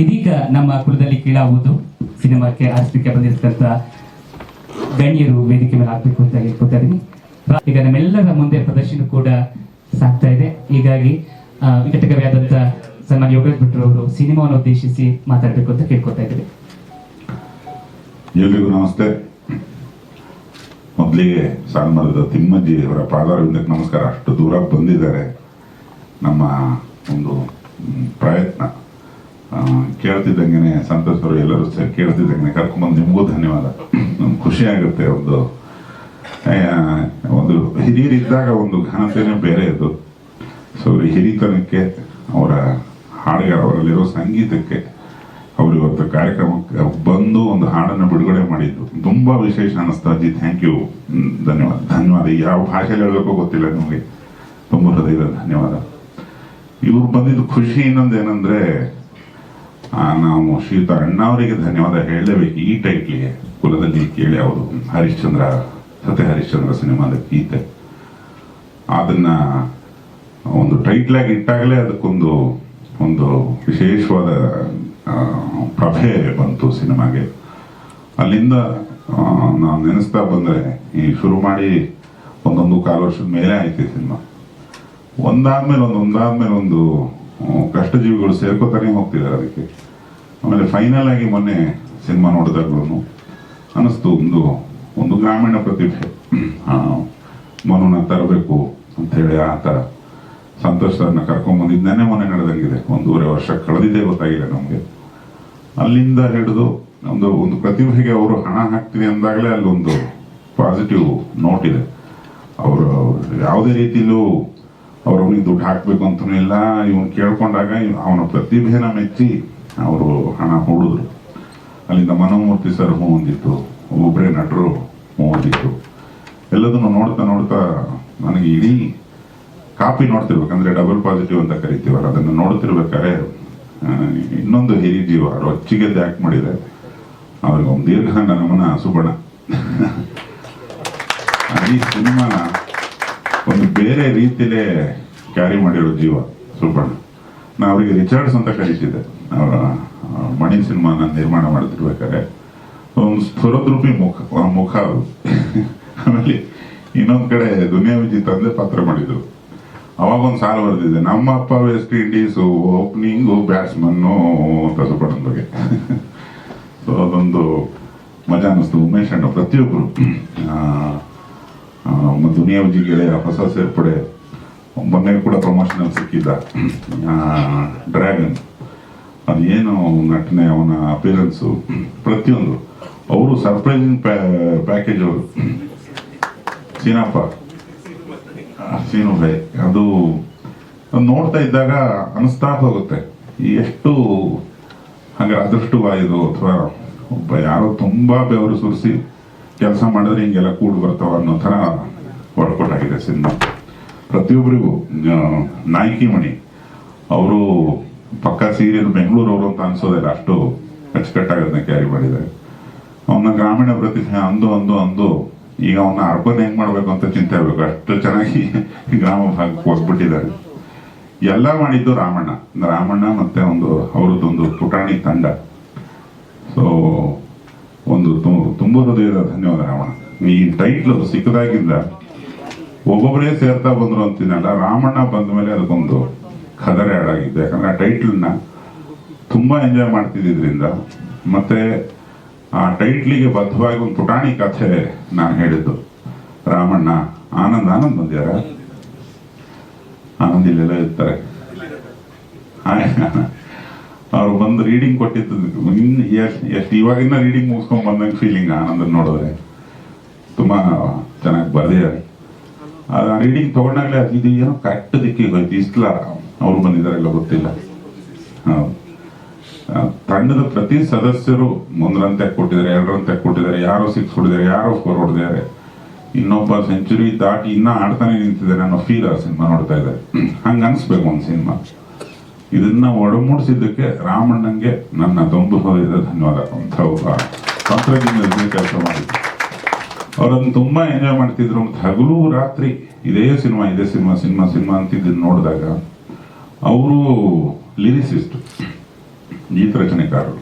ಇದೀಗ ನಮ್ಮ ಕುಲದಲ್ಲಿ ಕೀಳಾಗುವುದು. ಸಿನಿಮಾಕ್ಕೆ ಆಸ್ತಿಕೆ ಬಂದಿರತಕ್ಕಂಥ ಗಣ್ಯರು ವೇದಿಕೆ ಮೇಲೆ ಹಾಕ್ಬೇಕು ಅಂತ ಹೇಳ್ಕೊತಾ ಇದ್ದೀನಿ. ಈಗ ನಮ್ಮೆಲ್ಲರ ಮುಂದೆ ಪ್ರದರ್ಶನ ಕೂಡ ಸಾಗ್ತಾ ಇದೆ. ಹೀಗಾಗಿ ವಿಘಟಕವೇ ವಿಕಟಕವಿಯಾದಂಥ ಸನ್ಮಾನ್ಯ ಯೋಗರಾಜ್ ಭಟ್ರು ಅವರು ಸಿನಿಮಾವನ್ನು ಉದ್ದೇಶಿಸಿ ಮಾತಾಡಬೇಕು ಅಂತ ಕೇಳ್ಕೊತಾ ಇದ್ದೀವಿ ಎಲ್ರಿಗೂ ನಮಸ್ತೆ. ಮೊದಲಿಗೆ ಸಾಲ್ಮರದ ತಿಮ್ಮಜ್ಜಿ ಅವರ ಪಾದಾರವಿಂದಕ್ಕೆ ನಮಸ್ಕಾರ. ಅಷ್ಟು ದೂರ ಬಂದಿದ್ದಾರೆ ನಮ್ಮ ಒಂದು ಪ್ರಯತ್ನ. ಆ, ಕೇಳ್ತಿದ್ದಂಗೆನೆ ಸಂತೋಷ್ ಅವರು ಎಲ್ಲರೂ ಸೇರಿ ಕೇಳ್ತಿದ್ದಂಗೆ ಕರ್ಕೊಂಡ್ಬಂದು ನಿಮಗೂ ಧನ್ಯವಾದ. ನಮ್ಗೆ ಖುಷಿ ಆಗುತ್ತೆ ಒಂದು ಒಂದು ಹಿರಿಯರಿದ್ದಾಗ ಒಂದು ಘನತೆನೇ ಬೇರೆ ಇದು ಸೊ ಹಿರಿತನಕ್ಕೆ ಅವರ ಹಾಡುಗಾರ ಅವರಲ್ಲಿರೋ ಸಂಗೀತಕ್ಕೆ ಅವರು ಇವತ್ತು ಕಾರ್ಯಕ್ರಮಕ್ಕೆ ಬಂದು ಒಂದು ಹಾಡನ್ನು ಬಿಡುಗಡೆ ಮಾಡಿದ್ದು. ತುಂಬಾ ವಿಶೇಷ ಅನಿಸ್ತಾ ಅಜ್ಜಿ ಥ್ಯಾಂಕ್ ಯು ಧನ್ಯವಾದ. ಧನ್ಯವಾದ. ಯಾವ ಭಾಷೆಯಲ್ಲಿ ಹೇಳಬೇಕೋ ಗೊತ್ತಿಲ್ಲ ನಿಮಗೆ. ತುಂಬ ಹೃದಯದ ಧನ್ಯವಾದ. ಇವ್ರು ಬಂದಿದ್ದು ಖುಷಿ ಇನ್ನೊಂದು ಏನಂದ್ರೆ ನಾವು ಶ್ರೀಯುತ ಅಣ್ಣವರಿಗೆ ಧನ್ಯವಾದ ಹೇಳಲೇಬೇಕು ಈ ಟೈಟ್ಲಿಗೆ ಕುಲದಲ್ಲಿ ಕೇಳಿ ಅವರು ಹರಿಶ್ಚಂದ್ರ, ಸತ್ಯ ಹರಿಶ್ಚಂದ್ರ ಸಿನಿಮಾದ ಗೀತೆ. ಅದನ್ನ ಒಂದು ಟೈಟ್ಲ್ ಆಗಿ ಇಟ್ಟಾಗಲೇ ಅದಕ್ಕೊಂದು, ಒಂದು ವಿಶೇಷವಾದ ಪ್ರಭೆ ಬಂತು ಸಿನಿಮಾಗೆ. ಅಲ್ಲಿಂದ ನಾವು ನೆನೆಸ್ತಾ ಬಂದರೆ ಈ ಶುರು ಮಾಡಿ ಒಂದೊಂದು ಕಾಲು ವರ್ಷದ ಮೇಲೆ ಆಯ್ತು ಸಿನಿಮಾ. ಒಂದಾದ್ಮೇಲೆ ಒಂದು ಒಂದಾದ್ಮೇಲೆ ಒಂದು ಕಷ್ಟ ಕಷ್ಟಜೀವಿಗಳು ಸೇರ್ಕೋತಾನೆ ಹೋಗ್ತಿದ್ದಾರೆ ಅದಕ್ಕೆ. ಆಮೇಲೆ ಫೈನಲ್ ಆಗಿ ಮೊನ್ನೆ ಸಿನಿಮಾ ನೋಡಿದಾಗ್ಲೂ ಅನಿಸ್ತು ಒಂದು ಒಂದು ಗ್ರಾಮೀಣ ಪ್ರತಿಭೆ. ಮನೋನ ತರಬೇಕು ಅಂತೇಳಿ ಆ ಥರ ಸಂತೋಷನ ಕರ್ಕೊಂಬಂದಿದ್ದಾನೆ ಮೊನ್ನೆ ನಡೆದಂಗಿದೆ. ಒಂದೂವರೆ ವರ್ಷ ಕಳೆದಿದ್ದೇ ಗೊತ್ತಾಗಿದೆ ನಮಗೆ. ಅಲ್ಲಿಂದ ಹಿಡಿದು ಒಂದು ಒಂದು ಪ್ರತಿಭೆಗೆ ಅವರು ಹಣ ಹಾಕ್ತೀನಿ ಅಂದಾಗಲೇ ಅಲ್ಲೊಂದು ಪಾಸಿಟಿವ್ ನೋಟ್ ಇದೆ. ಅವರು ಯಾವುದೇ ರೀತಿಯಲ್ಲೂ ಅವ್ರು ಅವನಿಗೆ ದುಡ್ಡು ಹಾಕಬೇಕು ಅಂತಲೂ ಇಲ್ಲ, ಇವನು ಕೇಳ್ಕೊಂಡಾಗ ಅವನ ಪ್ರತಿಭೆನ ಮೆಚ್ಚಿ ಅವರು ಹಣ ಹೂಡಿದ್ರು. ಅಲ್ಲಿಂದ ಮನೋಮೂರ್ತಿ ಸರ್ ಹೂ ಹೊಂದಿತ್ತು ಒಬ್ಬರೇ ನಟರು ಹೂ ಹೊಂದಿತ್ತು ಎಲ್ಲದನ್ನು ನೋಡ್ತಾ ನೋಡ್ತಾ ನನಗೆ ಇಡೀ ಕಾಪಿ ನೋಡ್ತಿರ್ಬೇಕಂದ್ರೆ ಡಬಲ್ ಪಾಸಿಟಿವ್ ಅಂತ ಕರಿತೀವಲ್ಲ, ಅದನ್ನು ನೋಡ್ತಿರ್ಬೇಕಾದ್ರೆ ಇನ್ನೊಂದು ಹಿರಿ ಜೀವ ರೊಚ್ಚಿಗೆದ್ದು ಆಕ್ಟ್ ಮಾಡಿದೆ. ಅವ್ರಿಗೆ ಒಂದು ದೀರ್ಘ ನಮನ ಸುಬಣ ಈ ಸಿನಿಮಾನ ಒಂದು ಬೇರೆ ರೀತಿಲೇ ಕ್ಯಾರಿ ಮಾಡಿರೋ ಜೀವ ಸುಬ್ಬಣ್ಣ ನಾ ಅವರಿಗೆ ರಿಚರ್ಡ್ಸ್ ಅಂತ ಕರೀತಿದ್ದೆ. ಅವರ ಮಣಿ ಸಿನಿಮಾನ ನಿರ್ಮಾಣ ಮಾಡ್ತಿರ್ಬೇಕಾದ್ರೆ. ಒಂದು ಸ್ಫುರದ್ರೂಪಿ ಮುಖ ಮುಖ ಅದು. ಆಮೇಲೆ ಇನ್ನೊಂದು ಕಡೆ ದುನಿಯಾ ವಿಜಿ ತಂದೆ ಪಾತ್ರ ಮಾಡಿದ್ರು ಅವಾಗ ಒಂದು ಸಾಲು ಬರೆದಿದೆ ನಮ್ಮ ಅಪ್ಪ ವೆಸ್ಟ್ ಇಂಡೀಸ್ ಓಪನಿಂಗು ಬ್ಯಾಟ್ಸ್ಮನ್ನು ಸುಬ್ಬಣ್ಣನ ಬಗ್ಗೆ. ಸೊ ಅದೊಂದು ಮಜಾ ಅನ್ನಿಸ್ತು. ಉಮೇಶ್ ಅಣ್ಣ ಪ್ರತಿಯೊಬ್ಬರು ದುನಿಯಾ ವಿಜಿ ಗೆಳೆಯ ಹೊಸ ಸೇರ್ಪಡೆ ಮೊನ್ನೆ ಕೂಡ ಪ್ರಮೋಷನಲ್ ಸಿಕ್ಕಿದ್ದ ಡ್ರ್ಯಾಗನ್ ಅದೇನು ನಟನೆ, ಅವನ ಅಪಿಯರೆನ್ಸು ಪ್ರತಿಯೊಂದು. ಅವರು ಸರ್ಪ್ರೈಸಿಂಗ್ ಪ್ಯಾಕೇಜ್ ಅವರು. ಸೀನಪ್ಪ. ಸೀನು ಭೈ ಅದು ನೋಡ್ತಾ ಇದ್ದಾಗ ಅನಿಸ್ತಾ ಹೋಗುತ್ತೆ. ಎಷ್ಟು ಹಂಗೆ ಅದೃಷ್ಟವಾಯಿದು ಅಥವಾ ಒಬ್ಬ ಯಾರೋ ತುಂಬಾ ಬೆವರು ಸುರಿಸಿ ಕೆಲಸ ಮಾಡಿದ್ರೆ ಹಿಂಗೆಲ್ಲ ಕೂಡ್ ಬರ್ತಾವ ಅನ್ನೋ ಥರ ಆಗಿದೆ ಸಿನಿಮಾ. ಪ್ರತಿಯೊಬ್ಬರಿಗೂ ನಾಯಕಿ ಮಣಿ. ಅವರು ಪಕ್ಕ ಸೀರಿಯಲ್ ಬೆಂಗಳೂರು ಅವರು ಅಂತ ಅನ್ಸೋದಿಲ್ಲ, ಅಷ್ಟು ಅಚ್ಚುಕಟ್ಟಾಗೋದನ್ನ ಕ್ಯಾರಿ ಮಾಡಿದ್ದಾರೆ. ಅವನ ಗ್ರಾಮೀಣ ಪ್ರತಿಭೆ ಅಂದು ಅಂದು ಅಂದು ಈಗ ಅವನ್ನ ಅರ್ಬನ್ ಹೆಂಗ್ ಮಾಡ್ಬೇಕು ಅಂತ ಚಿಂತೆ ಆಗ್ಬೇಕು. ಅಷ್ಟು ಚೆನ್ನಾಗಿ ಗ್ರಾಮ ಭಾಗಕ್ಕೆ ಹೋಗ್ಬಿಟ್ಟಿದ್ದಾರೆ ಎಲ್ಲ ಮಾಡಿದ್ದು ರಾಮಣ್ಣ. ರಾಮಣ್ಣ ಮತ್ತೆ ಒಂದು, ಅವರದ್ದೊಂದು ಪುಟಾಣಿ ತಂಡ. ಸೊ ಒಂದು ತುಂಬ ಹೃದಯದ ಧನ್ಯವಾದ ರಾಮಣ್ಣ. ಈ ಟೈಟ್ಲು ಸಿಕ್ಕದಾಗಿಂದ ಒಬ್ಬೊಬ್ಬರೇ ಸೇರ್ತಾ ಬಂದ್ರು ಅಂತೀನಲ್ಲ, ರಾಮಣ್ಣ ಬಂದ ಮೇಲೆ ಅದಕ್ಕೊಂದು ಖದರೆ ಹಾಡಾಗಿದ್ದು ಯಾಕಂದ್ರೆ ಆ ಟೈಟ್ಲನ್ನ ತುಂಬಾ ಎಂಜಾಯ್ ಮಾಡ್ತಿದ್ದಿದ್ರಿಂದ. ಮತ್ತೆ ಆ ಟೈಟ್ಲಿಗೆ ಬದ್ಧವಾಗಿ ಒಂದು ಪುಟಾಣಿ ಕಥೆ ನಾನು ಹೇಳಿದ್ದು. ರಾಮಣ್ಣ, ಆನಂದ್ ಆನಂದ್ ಬಂದ್ಯಾರ ಆನಂದ್ ಇಲ್ಲೆಲ್ಲ ಇರ್ತಾರೆ. ಅವ್ರು ಬಂದು ರೀಡಿಂಗ್ ಕೊಟ್ಟಿದ್ದು ಇನ್ ಎಷ್ಟು ಎಷ್ಟು ಇವಾಗಿನ ರೀಡಿಂಗ್ ಮುಗಿಸ್ಕೊಂಡ್ ಬಂದಂಗೆ ಫೀಲಿಂಗ್ ಆನಂದ್ ನೋಡಿದ್ರೆ. ತುಂಬಾ ಚೆನ್ನಾಗಿ ಬರ್ದಿದ್ದಾರೆ. ರೀಡಿಂಗ್ ತಗೊಂಡಾಗಲೇ ಇದು ಏನೋ ಕರೆಕ್ಟ್ ದಿಕ್ಕಿಗೆ ಹೋಯ್ತು. ಇಸ್ಲ ಅವ್ರು ಬಂದಿದ್ದಾರಲ್ಲ ಗೊತ್ತಿಲ್ಲ. ಹೌದು. ಆ, ತಂಡದ ಪ್ರತಿ ಸದಸ್ಯರು ಒಂದರಂತೆ ಕೊಟ್ಟಿದ್ದಾರೆ ಎರಡರಂತೆ ಕೊಟ್ಟಿದ್ದಾರೆ ಯಾರೋ ಸಿಕ್ಸ್ ಹೊಡಿದ್ದಾರೆ ಯಾರೋ ಸ್ಕೋರ್ ಹೊಡೆದಿದ್ದಾರೆ. ಇನ್ನೊಬ್ಬ ಸೆಂಚುರಿ ದಾಟಿ ಇನ್ನ ಆಡ್ತಾನೆ ನಿಂತಿದ್ದಾರೆ ಅನ್ನೋ ಫೀಲ್ ಆ ಸಿನಿಮಾ ನೋಡ್ತಾ ಇದ್ದಾರೆ. ಹಂಗ ಅನ್ಸ್ಬೇಕು ಒಂದು ಸಿನಿಮಾ ಇದನ್ನ ಒಡಮೂಡಿಸಿದ್ದಕ್ಕೆ ರಾಮಣ್ಣಂಗೆ ನನ್ನ ದೊಂಬು ಹೃದಯದ ಧನ್ಯವಾದ. ಅಂತ ಒಬ್ಬ ಕೆಲಸ ಮಾಡಿದ್ರು. ಅವರನ್ನು ತುಂಬಾ ಎಂಜಾಯ್ ಮಾಡ್ತಿದ್ರು. ಹಗಲು ರಾತ್ರಿ ಇದೇ ಸಿನಿಮಾ ಇದೇ ಸಿನಿಮಾ ಸಿನಿಮಾ ಸಿನಿಮಾ ಅಂತಿದ್ದನ್ನು ನೋಡಿದಾಗ ಅವರು ಲಿರಿಸಿಸ್ಟ್, ಗೀತ ರಚನೆಕಾರರು.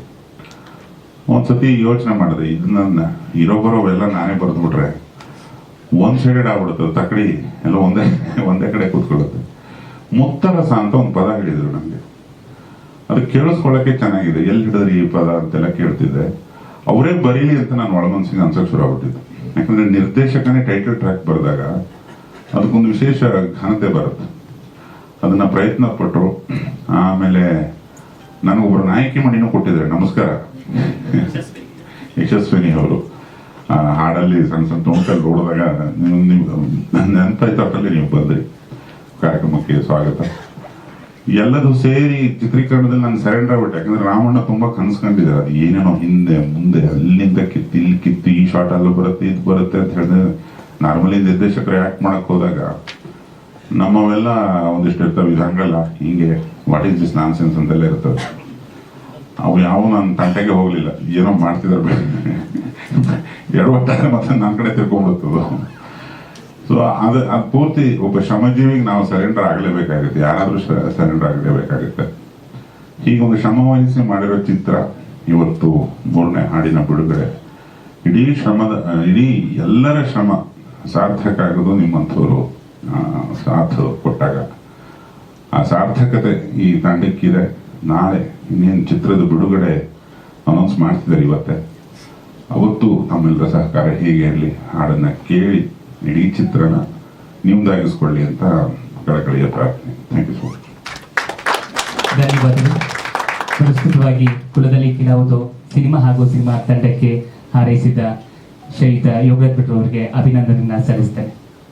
ಒಂದ್ಸತಿ ಯೋಚನೆ ಮಾಡಿದೆ, ಇದನ್ನ ಇರೋ ಬರೋ ಎಲ್ಲ ನಾನೇ ಬರೆದ್ಬಿಟ್ರೆ ಒಂದ್ ಸೈಡೆಡ್ ಆಗ್ಬಿಡುತ್ತೆ, ತಕಡಿ, ಎಲ್ಲ ಒಂದೇ ಒಂದೇ ಕಡೆ ಕೂತ್ಕೊಳ್ಳುತ್ತೆ. ಮುತ್ತರಸ ಅಂತ ಒಂದು ಪದ ಹೇಳಿದ್ರು ನನಗೆ ಅದು ಕೇಳಿಸ್ಕೊಳ್ಳೋಕೆ ಚೆನ್ನಾಗಿದೆ. ಎಲ್ಲಿ ಹಿಡಿದ್ರಿ ಈ ಪದ ಅಂತೆಲ್ಲ ಕೇಳ್ತಿದ್ದೆ. ಅವರೇ ಬರೀಲಿ ಅಂತ ನಾನು ಒಳಮನ್ಸಿಗೆ ಅನ್ಸಕ್ ಶುರು ಆಗ್ಬಿಟ್ಟಿದ್ದು. ಯಾಕಂದ್ರೆ ನಿರ್ದೇಶಕನೇ ಟೈಟಲ್ ಟ್ರ್ಯಾಕ್ ಬರೆದಾಗ ಅದಕ್ಕೊಂದು ವಿಶೇಷ ಘನತೆ ಬರುತ್ತೆ. ಅದನ್ನ ಪ್ರಯತ್ನ ಪಟ್ಟರು ಆಮೇಲೆ ನನಗೊಬ್ಬರು ನಾಯಕಿ ಮಣಿನೂ ಕೊಟ್ಟಿದ್ದಾರೆ. ನಮಸ್ಕಾರ. ಯಶಸ್ವಿನಿ ಅವರು. ಹಾಡಲ್ಲಿ ಸಣ್ಣ ಸಣ್ಣ ತುಣುಕಲ್ಲಿ ನೋಡಿದಾಗ ನೀವು ನೆನಪಾಯ್ತಲ್ಲಿ ನೀವು ಬಂದ್ರಿ. ಕಾರ್ಯಕ್ರಮಕ್ಕೆ ಸ್ವಾಗತ. ಎಲ್ಲದೂ ಸೇರಿ ಚಿತ್ರೀಕರಣದಲ್ಲಿ ನಾನು ಸರೆಂಡರ್ ಆಗ್ಬಿಟ್ಟೆ. ಯಾಕಂದ್ರೆ ರಾಮಣ್ಣ ತುಂಬಾ ಕನ್ಸ್ಕೊಂಡಿದ್ದಾರೆ. ಅದು ಏನೇನೋ ಹಿಂದೆ, ಮುಂದೆ, ಅಲ್ಲಿಂದ ಕಿತ್ತು ಇಲ್ಲಿ ಶಾರ್ಟ್ ಅಲ್ಲೂ ಬರುತ್ತೆ, ಇದು ಬರುತ್ತೆ ಅಂತ ಹೇಳಿದ್ರೆ ನಾರ್ಮಲಿ ನಿರ್ದೇಶಕರು ಆಕ್ಟ್ ಮಾಡಕ್ ಹೋದಾಗ ನಮ್ಮವೆಲ್ಲ ಒಂದಿಷ್ಟು ಇರ್ತವೆ, ಇದು ಹಂಗಲ್ಲ. ಹಿಂಗೆ what is this nonsense ಅಂತೆಲ್ಲ ಇರ್ತವೆ. ಅವು ಯಾವ ನನ್ನ ತಂಟೆಗೆ ಹೋಗ್ಲಿಲ್ಲ. ಏನೋ ಮಾಡ್ತಿದ್ದಾರೆ ಎಡವಟ್ಟಾಗ ಮತ್ತೆ ನನ್ನ ಕಡೆ ತಿಳ್ಕೊಂಡ್ಬಿಡ್ತದ. ಸೊ ಅದು ಅದು ಪೂರ್ತಿ ಒಬ್ಬ ಶ್ರಮಜೀವಿಗೆ ನಾವು ಸರೆಂಡರ್ ಆಗಲೇಬೇಕಾಗುತ್ತೆ. ಯಾರಾದರೂ ಸರೆಂಡರ್ ಆಗಲೇಬೇಕಾಗುತ್ತೆ. ಹೀಗೊಂದು ಶ್ರಮ ವಹಿಸಿ ಮಾಡಿರೋ ಚಿತ್ರ ಇವತ್ತು ಮೂರನೇ ಹಾಡಿನ ಬಿಡುಗಡೆ. ಇಡೀ ಶ್ರಮದ ಇಡೀ ಎಲ್ಲರ ಶ್ರಮ ಸಾರ್ಥಕ ಆಗೋದು ನಿಮ್ಮಂಥವ್ರು ಸಾಥ್ ಕೊಟ್ಟಾಗ. ಆ ಸಾರ್ಥಕತೆ ಈ ತಂಡಕ್ಕಿದೆ. ನಾಳೆ ಇನ್ನೇನು ಚಿತ್ರದ ಬಿಡುಗಡೆ ಅನೌನ್ಸ್ ಮಾಡ್ತಿದ್ದಾರೆ ಇವತ್ತೆ. ಅವತ್ತು ತಮ್ಮೆಲ್ಲರ ಸಹಕಾರ ಹೇಗೆ ಇರಲಿ ಹಾಡನ್ನ ಕೇಳಿ, ಇಡೀ ಚಿತ್ರನ ನಿಮ್ದಾಗಿಸ್ಕೊಳ್ಳಿ ಅಂತ ಕಳಕಳಿಯ ಪ್ರಾರ್ಥನೆ. ಥ್ಯಾಂಕ್ ಯು ಸೊ ಮಚ್ ಧನ್ಯವಾದಗಳು. ಪ್ರಸ್ತುತವಾಗಿ ಕುಲದಲ್ಲಿ ಕಿಲಾವುದು ಸಿನಿಮಾ ಹಾಗೂ ಸಿನಿಮಾ ತಂಡಕ್ಕೆ ಹಾರೈಸಿದ ಶ್ರೀಯುತ ಯೋಗರಾಜ್ ಭಟ್ರು ಅವರಿಗೆ ಅಭಿನಂದನೆಯನ್ನ ಸಲ್ಲಿಸ್ತೇನೆ.